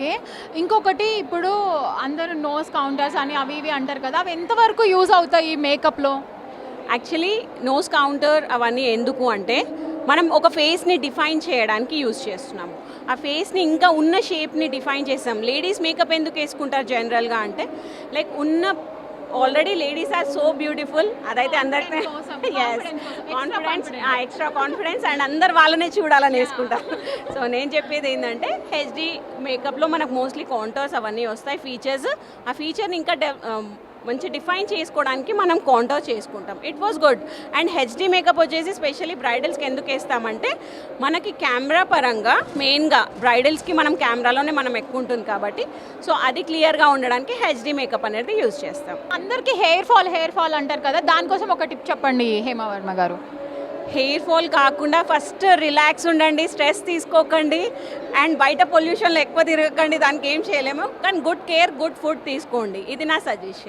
Okay. ఇంకొకటి ఇప్పుడు అందరూ నోస్ కౌంటర్స్ అని అవి ఇవి అంటారు కదా అవి ఎంతవరకు యూజ్ అవుతాయి ఈ మేకప్లో? యాక్చువల్లీ నోస్ కౌంటర్ అవన్నీ ఎందుకు అంటే మనం ఒక ఫేస్ని డిఫైన్ చేయడానికి యూజ్ చేస్తున్నాము. ఆ ఫేస్ని ఇంకా ఉన్న షేప్ని డిఫైన్ చేస్తాం. లేడీస్ మేకప్ ఎందుకు వేసుకుంటారు జనరల్గా అంటే లైక్ ఉన్న already ladies are so beautiful అదైతే అందరికీ కాన్ఫిడెన్స్. ఎక్స్ట్రా కాన్ఫిడెన్స్ అండ్ అందరు వాళ్ళనే చూడాలని వేసుకుంటారు. సో నేను చెప్పేది ఏంటంటే హెచ్డి మేకప్లో మనకు మోస్ట్లీ కాంటర్స్ అవన్నీ వస్తాయి. ఫీచర్స్. ఆ ఫీచర్ని ఇంకా మంచి డిఫైన్ చేసుకోవడానికి మనం కాంటర్ చేసుకుంటాం. It was good and HD makeup వచ్చేసి స్పెషల్లీ బ్రైడల్స్కి ఎందుకు వేస్తామంటే మనకి కెమెరా పరంగా మెయిన్గా బ్రైడల్స్కి మనం కెమెరాలోనే మనం ఎక్కువ ఉంటుంది కాబట్టి సో అది క్లియర్గా ఉండడానికి హెచ్డి మేకప్ అనేది యూజ్ చేస్తాం. అందరికీ హెయిర్ ఫాల్ హెయిర్ ఫాల్ అంటారు కదా దానికోసం ఒక టిప్ చెప్పండి హేమవర్మ గారు. హెయిర్ ఫాల్ కాకుండా ఫస్ట్ రిలాక్స్ ఉండండి స్ట్రెస్ తీసుకోకండి అండ్ బయట పొల్యూషన్లో ఎక్కువ తిరగకండి దానికి ఏం చేయలేము. కానీ గుడ్ కేర్ గుడ్ ఫుడ్ తీసుకోండి. ఇది నా సజెషన్.